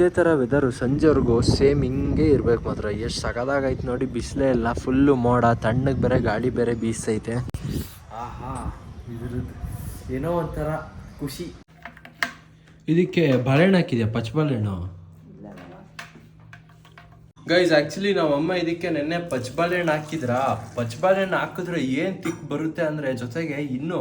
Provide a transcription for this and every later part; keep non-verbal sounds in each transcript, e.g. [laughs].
ಇದೇ ಥರ ವೆದರು ಸಂಜೆವರೆಗೂ ಸೇಮ್ ಹಿಂಗೆ ಇರಬೇಕು ಮಾತ್ರ. ಎಷ್ಟು ಸಗದಾಗೈತೆ ನೋಡಿ, ಬಿಸಿಲೇ ಇಲ್ಲ ಫುಲ್ಲು ಮೋಡ, ತಣ್ಣಗೆ ಬೇರೆ, ಗಾಳಿ ಬೇರೆ ಬೀಸೈತೆ ಆಹಾ, ಇದ್ರದ್ದು ಏನೋ ಒಂಥರ ಖುಷಿ. ಇದಕ್ಕೆ ಬಾಳೆಹಣ್ಣು ಹಾಕಿದ್ಯಾ ಪಚ್ಚ ಬಾಳೆಹಣ್ಣು? ಗೈಸ್ ಆಕ್ಚುಲಿ ನಮ್ಮ ಅಮ್ಮ ಇದಕ್ಕೆ ನೆನ್ನೆ ಪಚ್ಬಾಳೆಹಣ್ಣು ಹಾಕಿದ್ರ? ಪಚ್ಬಾಳೆಹಣ್ಣು ಬಾಳೆಹಣ್ಣು ಹಾಕಿದ್ರೆ ಏನ್ ತಿಕ್ ಬರುತ್ತೆ ಅಂದ್ರೆ ಜೊತೆಗೆ ಇನ್ನು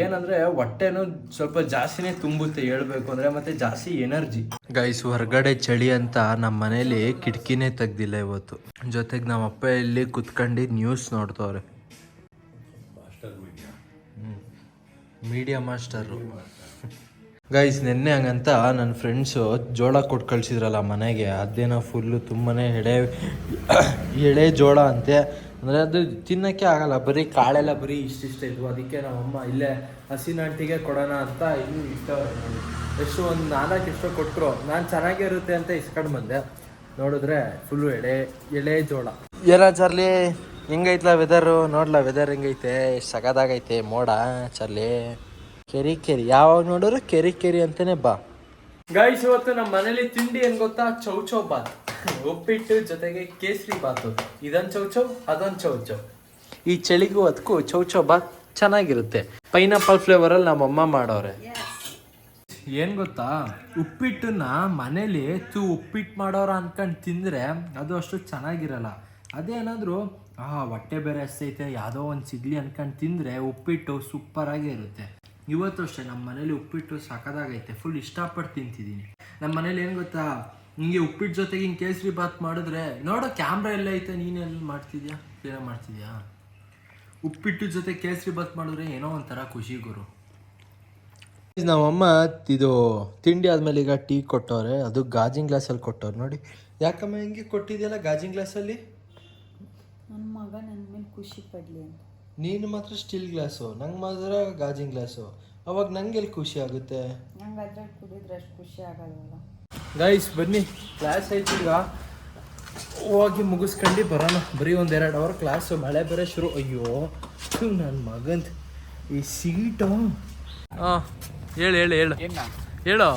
ಏನಂದ್ರೆ ಹೊಟ್ಟೆನು ಸ್ವಲ್ಪ ಜಾಸ್ತಿನೇ ತುಂಬುತ್ತೆ ಹೇಳ್ಬೇಕು ಅಂದ್ರೆ ಮತ್ತೆ ಜಾಸ್ತಿ ಎನರ್ಜಿ. ಗೈಸ್ ಹೊರಗಡೆ ಚಳಿ ಅಂತ ನಮ್ಮ ಮನೇಲಿ ಕಿಟಕಿನೇ ತೆಗ್ದಿಲ್ಲ ಇವತ್ತು. ಜೊತೆಗೆ ನಮ್ಮ ಅಪ್ಪ ಇಲ್ಲಿ ಕುತ್ಕೊಂಡು ನ್ಯೂಸ್ ನೋಡ್ತವ್ರೆ. ಮೀಡಿಯಾ ಮಾಸ್ಟರು ಗೈಸ್ ನಿನ್ನೆ ಹಂಗಂತ ನನ್ನ ಫ್ರೆಂಡ್ಸು ಜೋಳ ಕೊಟ್ಟು ಕಳಿಸಿದ್ರಲ್ಲ ಮನೆಗೆ. ಅದೇನೋ ಫುಲ್ಲು ತುಂಬನೇ ಎಡೆ ಎಳೆ ಜೋಳ ಅಂತೆ. ಅಂದರೆ ಅದು ತಿನ್ನೋಕ್ಕೆ ಆಗಲ್ಲ, ಬರೀ ಕಾಳೆಲ್ಲ ಬರೀ ಇಷ್ಟಿಷ್ಟ ಇದ್ವು. ಅದಕ್ಕೆ ನಮ್ಮಮ್ಮ, ಇಲ್ಲೇ ಹಸಿನಂಟಿಗೆ ಕೊಡೋಣ ಅಂತ ಇನ್ನೂ ಇಷ್ಟ ಎಷ್ಟು ಒಂದು ನಾಲ್ಕು ಎಷ್ಟೋ ಕೊಟ್ಟರು ನಾನು ಚೆನ್ನಾಗಿರುತ್ತೆ ಅಂತ ಇಸ್ಕೊಂಡು ಬಂದೆ. ನೋಡಿದ್ರೆ ಫುಲ್ಲು ಎಳೆ ಎಳೆ ಜೋಳ. ಏನ ಚರ್ಲಿ ಹೆಂಗೈತ್ಲ ವೆದರು ನೋಡ್ಲಾ ವೆದರ್ ಹೆಂಗೈತೆ? ಎಷ್ಟು ಸಗದಾಗೈತೆ ಮೋಡ ಚಾರ್ಲಿ ಕೆರಿ ಕೆರಿ. ಯಾವಾಗ ನೋಡಿದ್ರು ಕೆರಿ ಕೆರಿ ಅಂತಾನೆ ಬಾ. ಗೈಸ್ ಇವತ್ತು ನಮ್ಮ ಮನೇಲಿ ತಿಂಡಿ ಏನ್ ಗೊತ್ತಾ? ಚೌಚೌ ಬಾತ್. ಉಪ್ಪಿಟ್ಟು ಜೊತೆಗೆ ಕೇಸರಿ ಬಾತು ಚೌ ಚೌಚೌ ಅದೊಂದ್ ಚೌಚೌ ಈ ಚಳಿಗೂ ಅದಕ್ಕೂ ಚೌಚೌ ಬಾತ್ ಚೆನ್ನಾಗಿರುತ್ತೆ. ಪೈನಾಪಲ್ ಫ್ಲೇವರ್ ಅಲ್ಲಿ ನಮ್ಮಮ್ಮ ಮಾಡೋರೆ. ಏನ್ ಗೊತ್ತಾ? ಉಪ್ಪಿಟ್ಟನ್ನ ಮನೇಲಿ ತು ಉಪ್ಪಿಟ್ಟು ಮಾಡೋರ ಅನ್ಕೊಂಡು ತಿಂದ್ರೆ ಅದು ಅಷ್ಟು ಚೆನ್ನಾಗಿರಲ್ಲ. ಅದೇನಾದ್ರು, ಆ, ಹೊಟ್ಟೆ ಬೇರೆ ಅಷ್ಟೈತೆ ಯಾವುದೋ ಒಂದು ಸಿಗ್ಲಿ ಅನ್ಕೊಂಡು ತಿಂದ್ರೆ ಉಪ್ಪಿಟ್ಟು ಸೂಪರ್ ಆಗೇ ಇರುತ್ತೆ. ಇವತ್ತು ಅಷ್ಟೇ ನಮ್ಮ ಮನೇಲಿ ಉಪ್ಪಿಟ್ಟು ಸಾಕದಾಗೈತೆ. ಫುಲ್ ಇಷ್ಟಪಟ್ಟು ತಿಂತಿದ್ದೀನಿ ನಮ್ಮ ಮನೇಲಿ ಏನು ಗೊತ್ತಾ? ಹಿಂಗೆ ಉಪ್ಪಿಟ್ಟು ಜೊತೆಗೆ ಹಿಂಗೆ ಕೇಸರಿ ಬಾತ್ ಮಾಡಿದ್ರೆ ನೋಡೋ ಕ್ಯಾಮ್ರಾ ಎಲ್ಲ ಐತೆ ನೀನು ಎಲ್ಲಿ ಮಾಡ್ತಿದ್ಯಾ? ಏನೋ ಮಾಡ್ತಿದ್ಯಾ? ಉಪ್ಪಿಟ್ಟು ಜೊತೆ ಕೇಸರಿ ಬಾತ್ ಮಾಡಿದ್ರೆ ಏನೋ ಒಂಥರ ಖುಷಿ ಗುರು. ನಮ್ಮಮ್ಮ ಇದು ತಿಂಡಿ ಆದಮೇಲೆ ಈಗ ಟೀ ಕೊಟ್ಟವ್ರೆ. ಅದು ಗಾಜಿನ ಗ್ಲಾಸಲ್ಲಿ ಕೊಟ್ಟವ್ರೆ ನೋಡಿ. ಯಾಕಮ್ಮ ಹಿಂಗೆ ಕೊಟ್ಟಿದ್ಯಲ್ಲ ಗಾಜಿನ ಗ್ಲಾಸಲ್ಲಿ? ನನ್ನ ಮಗ ನನ್ನ ಮೇಲೆ ಖುಷಿ ಪಡಲಿ ಅಂತ. ನೀನು ಮಾತ್ರ ಸ್ಟೀಲ್ ಗ್ಲಾಸು ನಂಗೆ ಮಾತ್ರ ಗಾಜಿನ ಗ್ಲಾಸು. ಅವಾಗ ನಂಗೆ ಎಲ್ಲಿ ಖುಷಿ ಆಗುತ್ತೆ? ನಂಗೆ ಅದ್ರಲ್ಲಿ ಕುಡಿದ್ರೆ ಅಷ್ಟು ಖುಷಿ ಆಗಲ್ವಲ್ಲ. ಗೈಸ್ ಬನ್ನಿ. ಕ್ಲಾಸ್ ಐತಿ ಈಗ. ಹೋಗಿ ಮುಗಿಸ್ಕೊಂಡು ಬರೋಣ. ಬರೀ ಒಂದೆರಡು ಅವರ್ ಕ್ಲಾಸು ಮಳೆ ಬೇರೆ ಶುರು. ಅಯ್ಯೋ ನನ್ನ ಮಗಂದ್. ಈ ಸೀಟು ಹಾಂ ಹೇಳು ಹೇಳು ಹೇಳು. ಹೇಳು.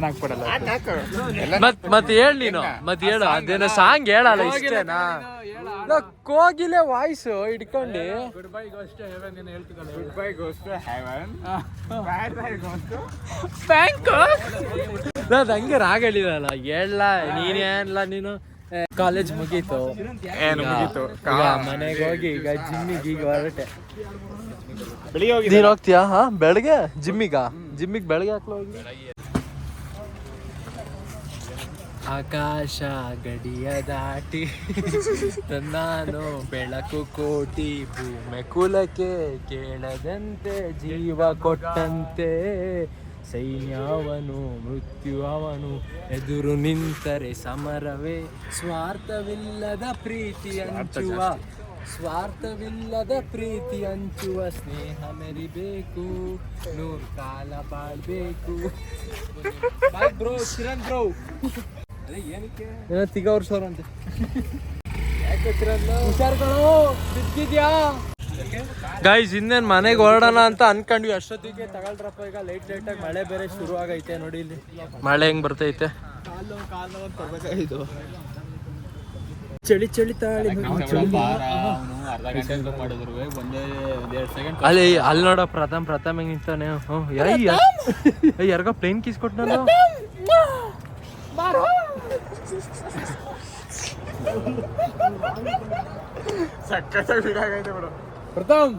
ಹಾಕ್ಬಿಡಲ್ಲ? ಮತ್ ಮತ್ ಹೇಳ ನೀನು. ಮತ್ ಹೇಳು ಅದೇನೋ ಸಾಂಗ್ ಹೇಳಲ್ಲ ಇಷ್ಟೇನಾ ಕೋಗಿಲೆ ವಾಯ್ಸ್ ಇಟ್ಕೊಂಡು good bye goes to heaven ಏನು ಹೇಳ್ತಿದ್ದಲ್ಲ good bye goes to heaven bad bye goes to ನಾನು ಹಂಗೆ ರಾಗ ಹೇಳಿದಲ್ಲ ಹೇಳ ನೀನೇನ್ಲ ನೀನು. ಕಾಲೇಜ್ ಮುಗೀತು. ಏನು ಮುಗೀತು? ಮನೆಗೆ ಹೋಗಿ ಈಗ ಜಿಮ್ಮಿಗೆ ಈಗ ಹೊರಟೆ. ಬೆಳಿಗ್ಗೆ ಹೋಗಿ ನೀನು ಹೋಗ್ತೀಯಾ? ಹಾ ಬೆಳಗ್ಗೆ? ಜಿಮ್ಮಿಗ? ಜಿಮ್ಮಿಗೆ ಬೆಳಗ್ಗೆ ಹಾಕ್ಲು ಹೋಗಿ? ಆಕಾಶ ಗಡಿಯ ದಾಟಿ ನಾನು ಬೆಳಕು ಕೋಟಿ ಭೂಮೆ ಕುಲಕ್ಕೆ ಕೇಳದಂತೆ ಜೀವ ಕೊಟ್ಟಂತೆ. ಸೈನ್ಯವನು ಮೃತ್ಯು ಅವನು ಎದುರು ನಿಂತರೆ ಸಮರವೇ. ಸ್ವಾರ್ಥವಿಲ್ಲದ ಪ್ರೀತಿ ಹಂಚುವ ಸ್ವಾರ್ಥವಿಲ್ಲದ ಪ್ರೀತಿ ಹಂಚುವ ಸ್ನೇಹ ಮೆರಿಬೇಕು. ನೂರು ಕಾಲ ಬಾಳ್ಬೇಕು. Bro Kiran bro. ಏನೋ ತಿಗವ್ರ ಸರ್ ಅಂತೆ ಗೈಸ್ ಇನ್ನೇನ್ ಮನೆಗೆ ಹೊರಡೋಣ ಅಂತ ಅನ್ಕೊಂಡ್ವಿ. ಅಷ್ಟೊತ್ತಿಗೆ ತಗೊಳ್ರಪ್ಪ ಈಗ ಲೈಟ್ ಲೈಟ್ ಆಗಿ ಮಳೆ ಬೇರೆ ಶುರು ಆಗೈತೆ ನೋಡಿ ಇಲ್ಲಿ. ಮಳೆ ಹೆಂಗ್ ಬರ್ತೈತೆ? ಚಳಿ ಚಳಿ ತಾಳಿ. ಅಲ್ಲಿ ಅಲ್ಲಿ ನೋಡ ಪ್ರಥಮ್ ಪ್ರಥಮ್ ಹೆಂಗ್ ನಿಂತಾನೆ. ಯಾರಿಗ ಯಾರಿಗೋ ಪ್ಲೇನ್ ಕೀಸ್ ಕೊಟ್ನಲ್ಲ? ಸಕ್ಕತ್ತಾಗಿ ಬಿಡಾಗೈತೆ ಬಿಡು. ಪ್ರಥಮ್.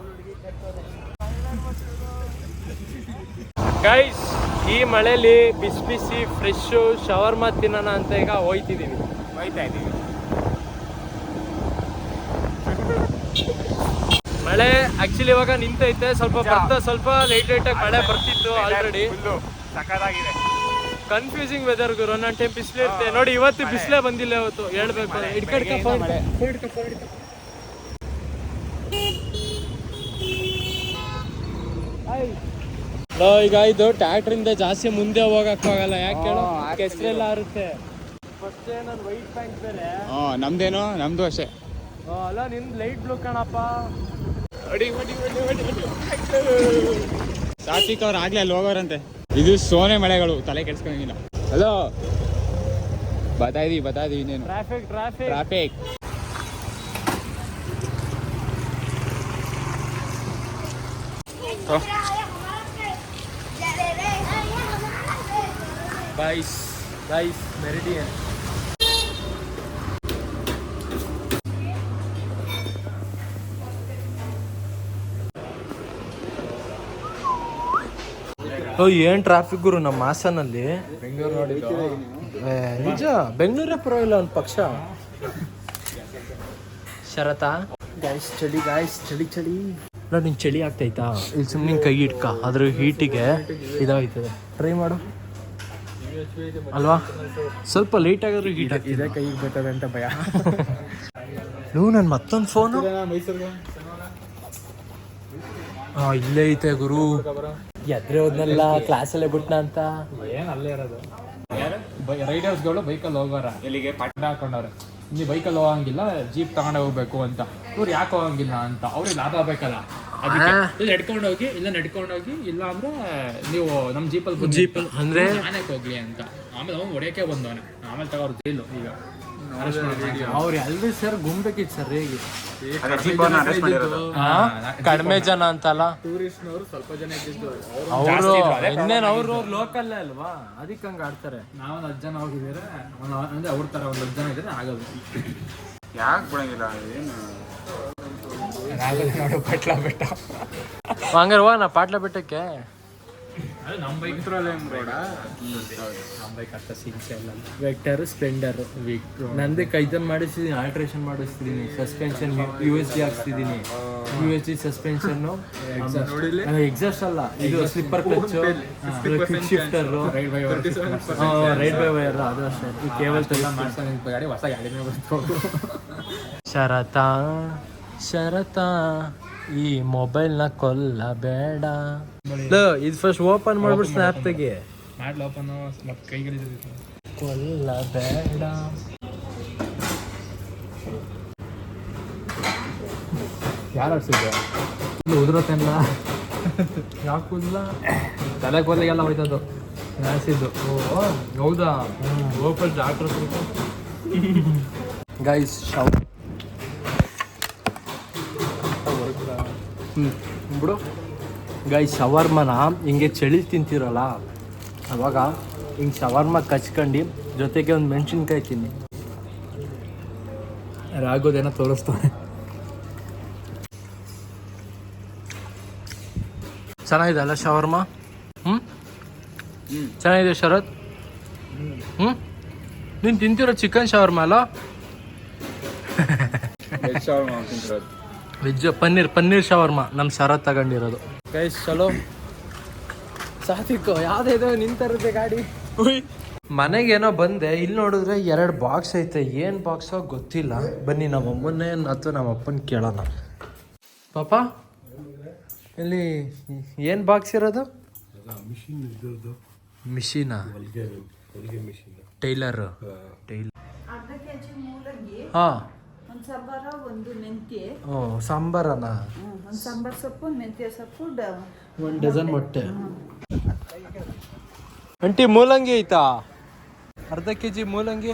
ಗೈಸ್ ಈ ಮಳೆಯಲ್ಲಿ ಬಿಸಿ ಬಿಸಿ ಫ್ರೆಶ್ ಶವರ್ಮ ತಿನ್ನೋಣ ಅಂತ ಈಗ ಹೋಯ್ತಿದ್ದೀವಿ ಹೋಯ್ತಾ ಇದ್ದೀವಿ ಮಳೆ ಆಕ್ಚುಲಿ ಇವಾಗ ನಿಂತೈತೆ ಸ್ವಲ್ಪ ಬರ್ತಾ ಸ್ವಲ್ಪ ಲೈಟ್ ಲೈಟ್ ಆಗಿ ಮಳೆ ಬರ್ತಿತ್ತು ಆಲ್ರೆಡಿ ಕನ್ಫ್ಯೂಸಿಂಗ್ ವೆದರ್ ಗುರು ಒಂದೊಂದು ಟೈಮ್ ಬಿಸಿಲು ಇರುತ್ತೆ ನೋಡಿ ಇವತ್ತು ಬಿಸಿಲೇ ಬಂದಿಲ್ಲ ಇವತ್ತು. ಹೇಳ್ಬೇಕು. ಹಿಡ್ಕಡ್ಕ ಈಗ ಇದು ಟ್ರ್ಯಾಕ್ಟರ್ ಇಂದ ಜಾಸ್ತಿ ಮುಂದೆ ಹೋಗಕ್ ಆಗಲ್ಲ ಯಾಕೆ. ಕೆಸರೆಲ್ಲ ಆರುತ್ತೆ. ಫಸ್ಟ್ ನನ್ನ ವೈಟ್ ಪ್ಯಾಂಟ್ ಬೇರೆ. ಹ್ಞೂ ನಮ್ದೇನು ನಮ್ದು ಅಷ್ಟೇ. ಅಲ್ಲ ನಿಂದು ಲೈಟ್ ಬ್ಲೂ ಕಣಪ್ಪ. ಸಾತ್ವಿಕ್ ಅವ್ರು ಆಗ್ಲೇ ಅಲ್ಲಿ ಹೋಗೋರಂತೆ. ಇದು ಸೋನೆ ಮಳೆಗಳು ತಲೆ ಕೆಡ್ಸ್ಕೊಂಡಿಲ್ಲ ಹಲೋ ಬತಾ ಇದೀವಿ ಬತಾ ಇದೀವಿ ಇನ್ನೇನು traffic traffic traffic guys guys Meridian ಓ ಏನ್ ಟ್ರಾಫಿಕ್ ಗುರು ನಮ್ಮ ಹಾಸನಲ್ಲಿ? ಬೆಂಗಳೂರು ನಿಜ ಬೆಂಗಳೂರೇ ಪರವಾಗಿಲ್ಲ ಒಂದು ಪಕ್ಷ. ಶರತ? ಗಾಯ್ಸ್ ಚಳಿ ಗಾಯ್ಸ್ ಚಳಿ ಚಳಿ. ನೋಡಿ ನಿಂಗೆ ಚಳಿ ಆಗ್ತೈತಾ? ಇಲ್ಲಿ ಸುಮ್ಮನೆ ಕೈ ಇಟ್ಕ ಅದ್ರ ಹೀಟಿಗೆ ಇದಾಗ್ತದೆ. ಟ್ರೈ ಮಾಡು. ಅಲ್ವಾ? ಸ್ವಲ್ಪ ಲೇಟ್ ಆಗಿದ್ರು ಹೀಟ್ ಇದೆ ಕೈಗೆ ಬರ್ತದೆ ಅಂತ ಭಯ. ನೀವು ನನ್ನ ಮತ್ತೊಂದು ಫೋನು ಹಾ ಇಲ್ಲೇ ಐತೆ ಗುರು. ಎದ್ರೆ ಹೋದ್ನಲ್ಲ ಕ್ಲಾಸಲ್ಲೇ ಬಿಟ್ನ ಅಂತ? ಏನು ಅಲ್ಲೇ ಇರೋದು? ರೈಡರ್ಸ್ಗಳು ಬೈಕಲ್ಲಿ ಹೋಗೋರ? ಎಲ್ಲಿಗೆ? ಪಟ್ಟ ಹಾಕೊಂಡವ್ರೆ. ನೀವು ಬೈಕಲ್ಲಿ ಹೋಗಂಗಿಲ್ಲ ಜೀಪ್ ತಗೊಂಡೆ ಹೋಗ್ಬೇಕು ಅಂತ. ಇವ್ರು ಯಾಕೆ ಹೋಗಂಗಿಲ್ಲ ಅಂತ? ಅವ್ರಿಗೆ ಲಾಭ ಬೇಕಲ್ಲ. ಅದಕ್ಕೆ. ಇಲ್ಲ ನಡ್ಕೊಂಡು ಹೋಗಿ ಇಲ್ಲ ನಡ್ಕೊಂಡು ಹೋಗಿ ಇಲ್ಲ ಅಂದ್ರೆ ನೀವು ನಮ್ಮ ಜೀಪಲ್ಲಿ ಜೀಪ್ ಅಂದ್ರೆ? ನಾನೇಕ್ ಹೋಗ್ಲಿ ಅಂತ. ಆಮೇಲೆ ಅವ್ನು ಹೊಡೆಯಕ್ಕೆ ಬಂದವನೆ. ಆಮೇಲೆ ತಗೋರು ಜೈಲು ಈಗ. ಅವ್ರು ಎಲ್ರು ಸರ್ ಗುಮ್ಬೇಕಿತ್ತು ಸರ್ ಹೇಗೆ? ಕಡಿಮೆ ಜನ ಅಂತಲ್ಲ? ಟೂರಿಸ್ಟ್ನವರು ಸ್ವಲ್ಪ ಜನ ಇದ್ದಿದ್ದು. ಅವರು ಇನ್ನೇನು ಅವರು ಲೋಕಲ್ಲೇ ಅಲ್ವಾ? ಅದಕ್ಕೆ ಹಂಗ ಆಡ್ತಾರೆ. ನಾವೊಂದು ಹತ್ತು ಜನ ಹೋಗಿದ್ದೀರ? ಅಂದ್ರೆ ಅವ್ರ ತರ ಒಂದು ಹತ್ತು ಜನ ಇದ್ರೆ ಆಗೋದು ಯಾಕೆ ಬಿಡಂಗಿಲ್ಲ? ಏನು? ನೋಡು ಪಟ್ಲ ಬೆಟ್ಟ. ಹಂಗಾರೆ ಹೋಗೋಣ ಪಾಟ್ಲ ಬೆಟ್ಟಕ್ಕೆ? ನಮ್ಮ ಬೈಕ್ ನಮ್ಮ ಬೈಕ್ ಅಷ್ಟ ಸಿಗ್ಸೆ ಎಲ್ಲ ವೆಕ್ಟರ್ ಸ್ಪ್ಲೆಂಡರ್ ನಂದೇ ಕೈದನ್ ಮಾಡಿಸಿದೀನಿ ಆಲ್ಟ್ರೇಷನ್ ಮಾಡಿಸ್ತಿದ್ದೀನಿ suspension U S D ಹಾಕ್ಸ್ತಿದ್ದೀನಿ. U S D suspension exhaust ಅಲ್ಲ ಇದು slipper clutch quick shifter ride by ride by wire ಅದು ಅಷ್ಟೇ. ಈ ಕೇಬಲ್ ಮಾಡ್ಸೋ ಗಾಡಿ ಹೊಸ ಗಾಡಿನೇ ಬಂತು ಶರತ. ಶರತ ಈ ಮೊಬೈಲ್ನ ಕೊಲ್ಲಬೇಡ ಇದು ಫಸ್ಟ್ ಓಪನ್ ಮಾಡ್ಬಿಟ್ಟು ಸ್ನ್ಯಾಪ್ ತೆಗಿ. ಮಾಡ್ಲ ಓಪನ್ ಕೊಲ್ಲಬೇಡ ಯಾರು ಆಡ್ಸಿದ್ರು ಉದುರತ್ತಲ್ಲ [laughs] ಯಾಕಿಲ್ಲ? ತಲೆ ಕೂದಲಿಗೆಲ್ಲ ಹೋಯ್ತದ್ದು ನಾಸಿದ್ದು. ಓ ಹೌದಾ? ಓಪನ್ ಡಾಕ್ಟರ್ ಗೈಸ್ ಶವ್ ಬಿಡು. ಗೈಸ್ ಶವರ್ಮನ ಹಿಂಗೆ ಚಳಿ ತಿಂತಿರಲ್ಲ, ಅವಾಗ ಹಿಂಗೆ ಶವರ್ಮ ಕಚ್ಕೊಂಡು ಜೊತೆಗೆ ಒಂದು ಮೆಣಸಿನ್ಕಾಯಿ ತಿನ್ನಿ. ರಾಗೋದೇನೋ ತೋರಿಸ್ತಾನೆ. ಚೆನ್ನಾಗಿದೆ ಅಲ್ಲ ಶವರ್ಮ? ಹ್ಞೂ ಚೆನ್ನಾಗಿದೆ ಶರತ್? ಹ್ಞೂ ನೀನು ತಿಂತಿರೋ ಚಿಕನ್ ಶವರ್ಮ ಅಲ್ಲ? ವೆಜ್ ಪನ್ನೀರ್ ಪನ್ನೀರ್ ಶವರ್ಮ ನಮ್ಮ ಶರತ್ ತಗೊಂಡಿರೋದು. ಗೈಸ್ ಚಲೋ. ಸಾತಿಕೋ ಯಾವ್ದು ನಿಂತಿರುತ್ತೆ ಗಾಡಿ. ಮನೆಗೇನೋ ಬಂದೆ ಇಲ್ಲಿ ನೋಡಿದ್ರೆ ಎರಡು ಬಾಕ್ಸ್ ಐತೆ ಏನು ಬಾಕ್ಸೋ ಗೊತ್ತಿಲ್ಲ. ಬನ್ನಿ ನಮ್ಮ ಅಮ್ಮನ್ನೇ ಅಥವಾ ನಮ್ಮ ಅಪ್ಪನ ಕೇಳೋಣ. ಪಾಪ? ಇಲ್ಲಿ ಏನು ಬಾಕ್ಸ್ ಇರೋದು? ಮಿಷಿನಾ ಟೈಲರ್ ಟೈಲರ್ ಹಾಂ. ಒಂದು ಸಾಂಬಾರ ಒಂದು ಮೆಂತ್ಯೆ. ಓ ಸಾಂಬಾರನ? ಒಂದು ಸಾಂಬಾರ್ ಸೊಪ್ಪು ಒಂದು ಮೆಂತ್ಯ ಸೊಪ್ಪು ಒಂದು ಡಜನ್ ಮೊಟ್ಟೆ. ಅಂಟಿ ಮೂಲಂಗಿ ಐತಾ? ಅರ್ಧ ಕೆ ಜಿ ಮೂಲಂಗಿ?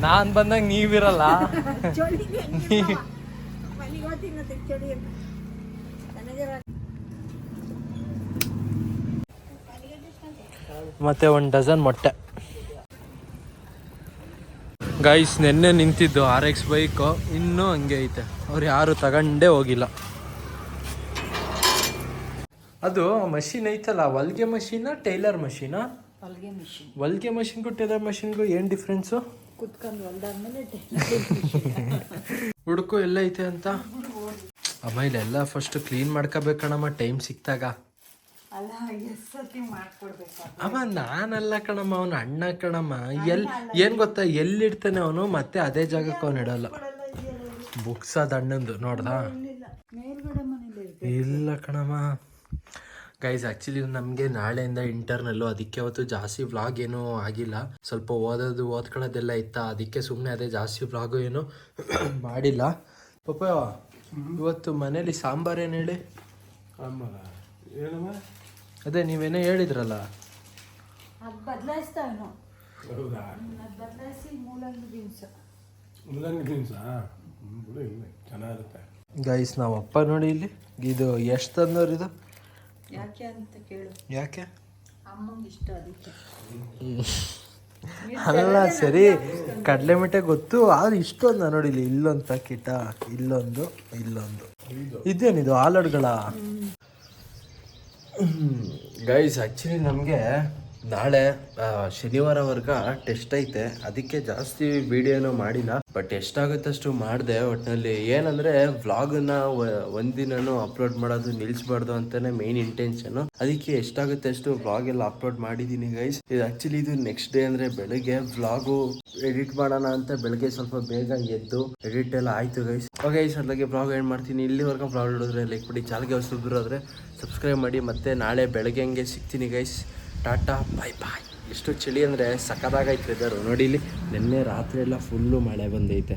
ನಾನ್ ಬಂದಾಗ ನೀವಿರಲ್ಲ? [laughs] ನೀ- ಮತ್ತೆ ಒಂದು ಡಜನ್ ಮೊಟ್ಟೆ. ಗೈಸ್ ನೆನ್ನೆ ನಿಂತಿದ್ದು ಆರ್ ಎಕ್ಸ್ ಬೈಕು ಇನ್ನೂ ಹಂಗೆ ಐತೆ. ಅವ್ರು ಯಾರು ತಗೊಂಡೇ ಹೋಗಿಲ್ಲ. ಅದು ಮಷಿನ್ ಐತಲ್ಲ ಹೊಲ್ಗೆ ಮಷೀನ ಟೈಲರ್ ಮಷೀನಾ ಹೊಲ್ಗೆ ಮಿಷಿನ್ ಹೊಲ್ಗೆ ಮಷಿನ್ಗೂ ಟೈಲರ್ ಮಷಿನ್ಗೂ ಏನು ಡಿಫ್ರೆನ್ಸು ಕುತ್ಕೊಂಡು ಹೊಲ್ದಾದ್ಮೇಲೆ ಹುಡುಕು ಎಲ್ಲ ಐತೆ ಅಂತ? ಆಮೇಲೆ ಎಲ್ಲ ಫಸ್ಟ್ ಕ್ಲೀನ್ ಮಾಡ್ಕೋಬೇಕಣಮ್ಮ ಟೈಮ್ ಸಿಕ್ತಾಗ ಅಲ್ಲ ಮಾಡ್ಕೊಡ್ಬೇಕು ಅವ ನಾನಲ್ಲ ಕಣಮ್ಮ ಅವನ ಅಣ್ಣ ಕಣಮ್ಮ. ಎಲ್ ಏನ್ ಗೊತ್ತಾ ಎಲ್ಲಿಡ್ತಾನೆ ಅವನು ಮತ್ತೆ ಅದೇ ಜಾಗಕ್ಕೆ ಅವನು ಇಡಲ್ಲ. ಬುಕ್ಸ್ ಅದ ಅಣ್ಣಂದು ನೋಡ್ದ? ಇಲ್ಲ ಕಣಮ್ಮ. ಗೈಸ್ ಆ್ಯಕ್ಚುಲಿ ನಮಗೆ ನಾಳೆಯಿಂದ ಇಂಟರ್ನಲ್ಲು ಅದಕ್ಕೆ ಅವತ್ತು ಜಾಸ್ತಿ ವ್ಲಾಗ್ ಏನೂ ಆಗಿಲ್ಲ. ಸ್ವಲ್ಪ ಓದೋದು ಓದ್ಕೊಳ್ಳೋದೆಲ್ಲ ಇತ್ತ? ಅದಕ್ಕೆ ಸುಮ್ಮನೆ ಅದೇ ಜಾಸ್ತಿ ವ್ಲಾಗು ಏನು [coughs] ಮಾಡಿಲ್ಲ. ಪಪ್ಪ ಇವತ್ತು ಮನೇಲಿ ಸಾಂಬಾರು ಏನು ಹೇಳಿ? ಅದೇ ನೀವೇನೋ ಹೇಳಿದ್ರಲ್ಲ. ಅದು ಬದಲಾಯಿಸ್ತಾವನು ಅದು ಬದಲಾಯಿಸಿ ಮೂಲಂಗಿ ದಿವಸ ಮುಲ್ಲಂಗಿ ಬೀನ್ಸ ಬಿಡು ಇಲ್ಲ ಚೆನ್ನಾಗಿರುತ್ತೆ. ಗೈಸ್ ನಾವು ಅಪ್ಪ ನೋಡಿ ಇಲ್ಲಿ. ಇದು ಎಷ್ಟು ತಂದವ್ರು ಇದು ಯಾಕೆ ಅಂತ ಕೇಳು. ಯಾಕೆ? ಅಮ್ಮಂಗೆ ಇಷ್ಟ ಅದಕ್ಕೆ. ಅಲ್ಲ ಸರಿ ಕಡಲೆ ಮಿಠಾಯಿ ಗೊತ್ತು ಆದ್ರೆ ಇಷ್ಟೊಂದ ನೋಡಿಲಿ ಇಲ್ಲಿ ಇಲ್ಲೊಂದು ಪ್ಯಾಕೆಟ ಇಲ್ಲೊಂದು ಇಲ್ಲೊಂದು. ಇದೇನಿದು? ಹಾಲಡ್ಗಳ ಗೈಸ್ ಆ್ಯಕ್ಚುಲಿ ನಮಗೆ ನಾಳೆ ಶನಿವಾರ ವರ್ಗ ಟೆಸ್ಟ್ ಐತೆ. ಅದಕ್ಕೆ ಜಾಸ್ತಿ ವಿಡಿಯೋನು ಮಾಡಿಲ್ಲ. ಬಟ್ ಎಷ್ಟಾಗುತ್ತಷ್ಟು ಮಾಡಿದೆ. ಒಟ್ಟಿನಲ್ಲಿ ಏನಂದರೆ ವ್ಲಾಗನ್ನ ಒಂದಿನೂ ಅಪ್ಲೋಡ್ ಮಾಡೋದು ನಿಲ್ಲಿಸ್ಬಾರ್ದು ಅಂತಲೇ ಮೇನ್ ಇಂಟೆನ್ಷನ್ ಅದಕ್ಕೆ ಎಷ್ಟಾಗುತ್ತೆ ಅಷ್ಟು ವ್ಲಾಗ್ ಎಲ್ಲ ಅಪ್ಲೋಡ್ ಮಾಡಿದ್ದೀನಿ ಗೈಸ್ ಇದು ಆ್ಯಕ್ಚುಲಿ ಇದು ನೆಕ್ಸ್ಟ್ ಡೇ ಅಂದರೆ ಬೆಳಗ್ಗೆ ವ್ಲಾಗು ಎಡಿಟ್ ಮಾಡೋಣ ಅಂತ ಬೆಳಗ್ಗೆ ಸ್ವಲ್ಪ ಬೇಗ ಎದ್ದು ಎಡಿಟ್ ಎಲ್ಲ ಆಯಿತು ಗೈಸ್ ಓಕೆ ಈ ಸದ್ಲಾಗೆ ವ್ಲಾಗ್ ಏನು ಮಾಡ್ತೀನಿ. ಇಲ್ಲಿವರೆಗೂ ವ್ಲಾಗ್ ನೋಡಿದ್ರೆ ಲೈಕ್ ಬಿಡಿ ಚಾಲ್ಗೆ ಹೊಸಬ್ರು ಆದರೆ ಸಬ್ಸ್ಕ್ರೈಬ್ ಮಾಡಿ ಮತ್ತೆ ನಾಳೆ ಬೆಳಗ್ಗೆ ಹಂಗೆ ಸಿಗ್ತೀನಿ ಗೈಸ್ ಟಾಟಾ ಬಾಯ್ ಬಾಯ್ ಎಷ್ಟು ಚಳಿ ಅಂದರೆ ಸಖತ್ತಾಗೈತೆ ವೆದರು ನೋಡಿ ಇಲ್ಲಿ ನಿನ್ನೆ ರಾತ್ರಿ ಎಲ್ಲ ಫುಲ್ಲು ಮಳೆ ಬಂದೈತೆ.